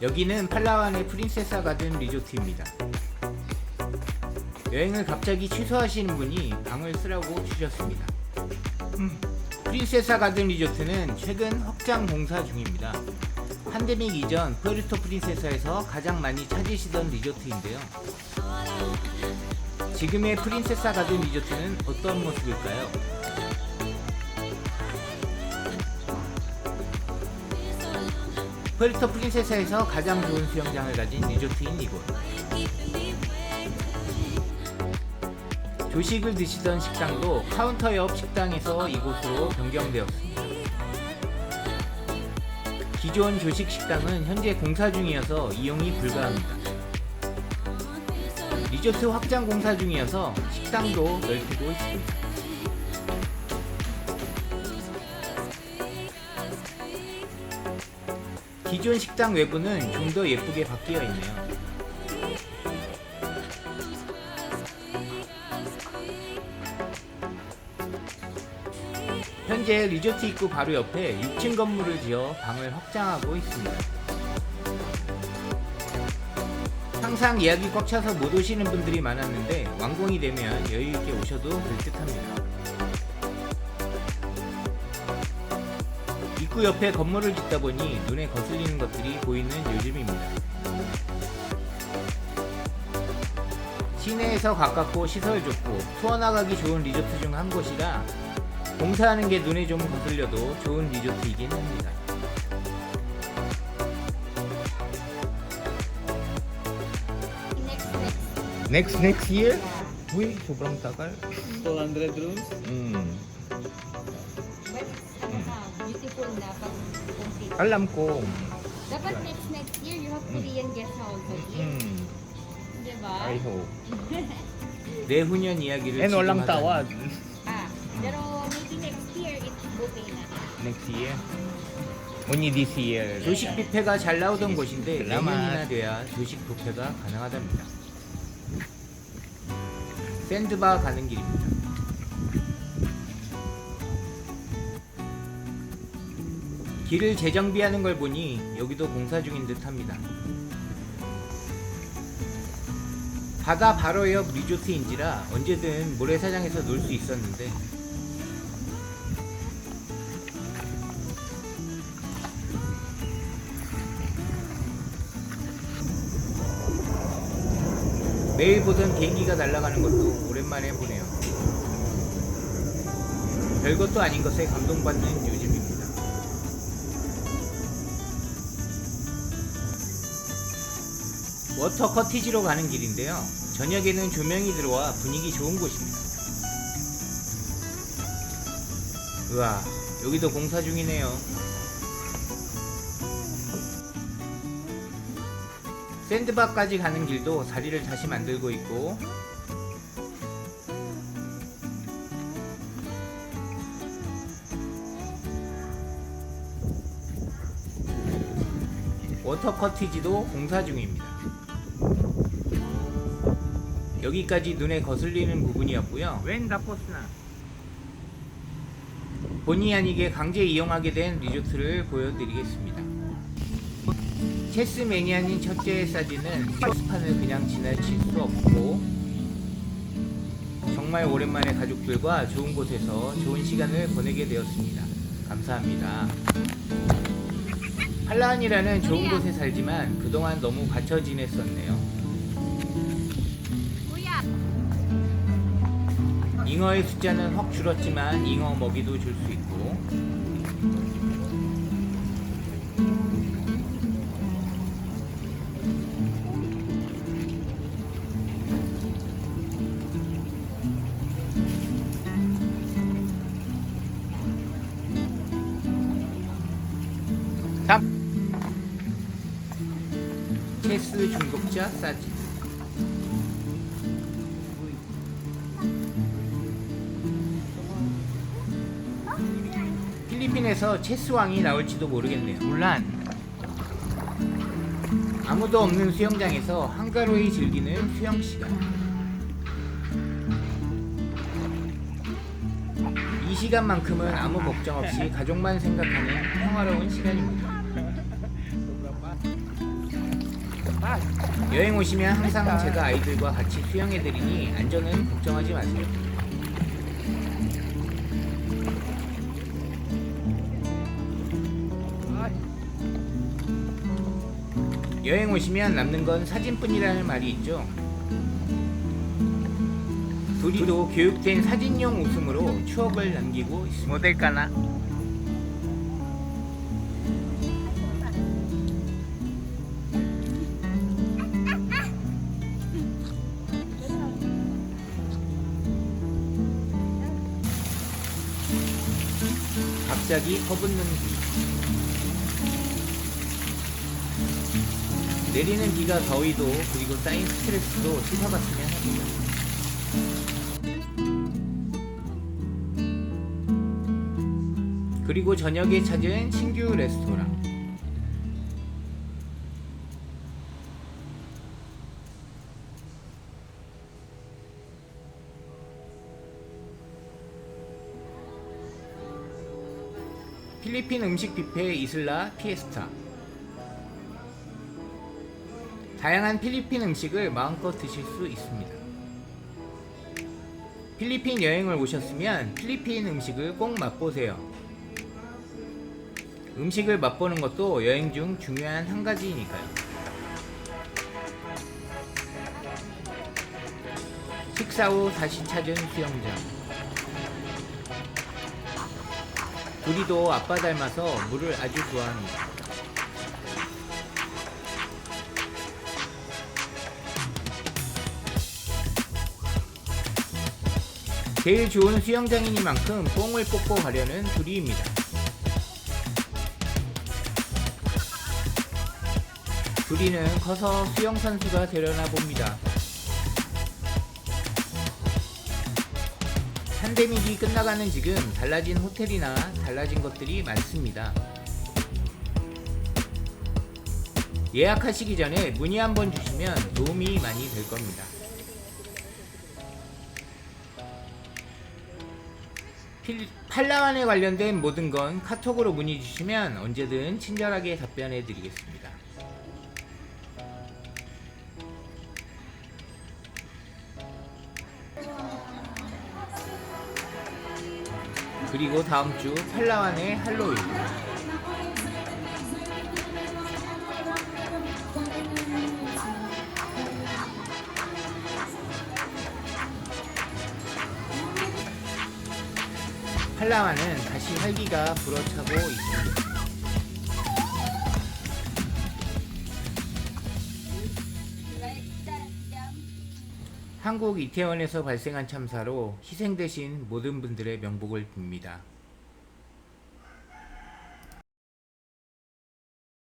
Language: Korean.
여기는 팔라완의 프린세사 가든 리조트입니다. 여행을 갑자기 취소하시는 분이 방을 쓰라고 주셨습니다. 음, 프린세사 가든 리조트는 최근 확장 공사 중입니다. 팬데믹 이전 푸에르토 프린세사에서 가장 많이 찾으시던 리조트인데요. 지금의 프린세사 가든 리조트는 어떤 모습일까요? 푸에르토 프린세사에서 가장 좋은 수영장을 가진 리조트인 이곳. 조식을 드시던 식당도 카운터 옆 식당에서 이곳으로 변경되었습니다. 기존 조식 식당은 현재 공사 중이어서 이용이 불가합니다. 리조트 확장 공사 중이어서 식당도 넓히고 있습니다. 기존 식당 외부는 좀 더 예쁘게 바뀌어 있네요. 현재 리조트 입구 바로 옆에 6층 건물을 지어 방을 확장하고 있습니다. 항상 예약이 꽉 차서 못 오시는 분들이 많았는데 완공이 되면 여유 있게 오셔도 될 듯합니다. 입구 옆에 건물을 짓다 보니 눈에 거슬리는 것들이 보이는 요즘입니다. 시내에서 가깝고 시설 좋고 투어 나가기 좋은 리조트 중 한 곳이라 공사하는 게 눈에 좀 거슬려도 좋은 리조트이긴 합니다. Next, next. Year? Uy, sobrang tagal. 200 rooms. Mm. Alam ko. Dapat next next year, you have Korean guest house again. Mm. Diba? I hope. 내후년 이야기를 And 지금 walang 하다니. tawad. Ah, pero maybe next year, it's buffet na. Next year. Only this year. 조식 뷔페가 잘 나오던 곳인데 그나마. 내년이나 돼야 조식 뷔페가 가능하답니다. 샌드바 가는 길입니다. 길을 재정비하는 걸 보니 여기도 공사 중인 듯 합니다. 바다 바로 옆 리조트인지라 언제든 모래사장에서 놀 수 있었는데 매일 보던 비행기가 날아가는 것도 오랜만에 보네요. 별것도 아닌 것에 감동받는 요즘 워터 커티지로 가는 길인데요. 저녁에는 조명이 들어와 분위기 좋은 곳입니다. 우와, 여기도 공사 중이네요. 샌드박까지 가는 길도 자리를 다시 만들고 있고 워터 커티지도 공사 중입니다. 여기까지 눈에 거슬리는 부분이었고요. 웬 다포스나 본의 아니게 강제 이용하게 된 리조트를 보여드리겠습니다. 체스 매니아인 첫째 사진은 체스판을 그냥 지나칠 수 없고 정말 오랜만에 가족들과 좋은 곳에서 좋은 시간을 보내게 되었습니다. 감사합니다. 팔라완이라는 좋은 곳에 살지만 그동안 너무 갇혀 지냈었네요. 잉어의 숫자는 확 줄었지만 잉어 먹이도 줄 수 있고 체스 중독자 사진 필리핀에서 체스왕이 나올지도 모르겠네요. 물란 아무도 없는 수영장에서 한가로이 즐기는 수영 시간. 이 시간만큼은 아무 걱정 없이 가족만 생각하는 평화로운 시간입니다. 여행 오시면 항상 제가 아이들과 같이 수영해드리니 안전은 걱정하지 마세요. 여행 오시면 남는 건 사진뿐이라는 말이 있죠. 둘이도 교육된 사진용 웃음으로 추억을 남기고 있습니다. 모델 까나? 갑자기 퍼붓는 비. 내리는 비가 더위도 그리고 쌓인 스트레스도 씻어갔으면 합니다. 그리고 저녁에 찾은 신규 레스토랑. 필리핀 음식 뷔페 이슬라 피에스타. 다양한 필리핀 음식을 마음껏 드실 수 있습니다. 필리핀 여행을 오셨으면 필리핀 음식을 꼭 맛보세요. 음식을 맛보는 것도 여행 중 중요한 한 가지니까요. 식사 후 다시 찾은 수영장. 우리도 아빠 닮아서 물을 아주 좋아합니다. 제일 좋은 수영장이니만큼 뽕을 뽑고 가려는 둘이입니다. 둘이는 커서 수영 선수가 되려나 봅니다. 팬데믹이 끝나가는 지금 달라진 호텔이나 달라진 것들이 많습니다. 예약하시기 전에 문의 한번 주시면 도움이 많이 될 겁니다. 필- 팔라완에 관련된 모든 건 카톡으로 문의 주시면 언제든 친절하게 답변해 드리겠습니다. 그리고 다음 주 팔라완의 할로윈. 팔라완은 다시 활기가 불어차고 있습니다. 한국 이태원에서 발생한 참사로 희생되신 모든 분들의 명복을 빕니다.